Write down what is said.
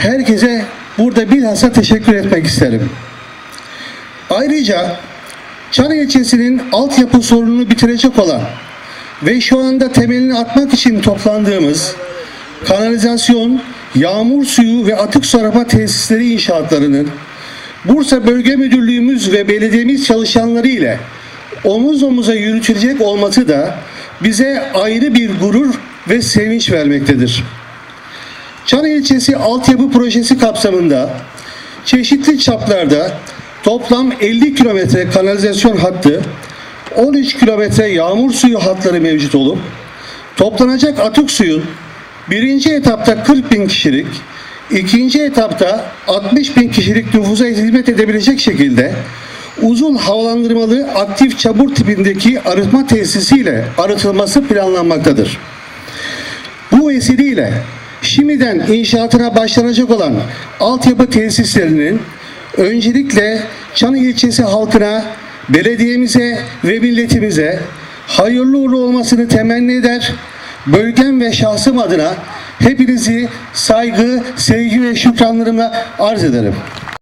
herkese burada bilhassa teşekkür etmek isterim. Ayrıca Çan ilçesinin altyapı sorununu bitirecek olan ve şu anda temelini atmak için toplandığımız kanalizasyon, yağmur suyu ve atık su arama tesisleri inşaatlarının Bursa Bölge Müdürlüğümüz ve belediyemiz çalışanları ile omuz omuza yürütülecek olması da bize ayrı bir gurur ve sevinç vermektedir. Çan ilçesi altyapı projesi kapsamında çeşitli çaplarda toplam 50 kilometre kanalizasyon hattı, 13 kilometre yağmur suyu hatları mevcut olup toplanacak atık suyun birinci etapta 40 bin kişilik, ikinci etapta 60 bin kişilik nüfusa hizmet edebilecek şekilde uzun havalandırmalı aktif çamur tipindeki arıtma tesisiyle arıtılması planlanmaktadır. Bu vesileyle şimdiden inşaatına başlanacak olan altyapı tesislerinin öncelikle Çan ilçesi halkına, belediyemize ve milletimize hayırlı uğurlu olmasını temenni eder. Bölgem ve şahsım adına hepinizi saygı, sevgi ve şükranlarımla arz ederim.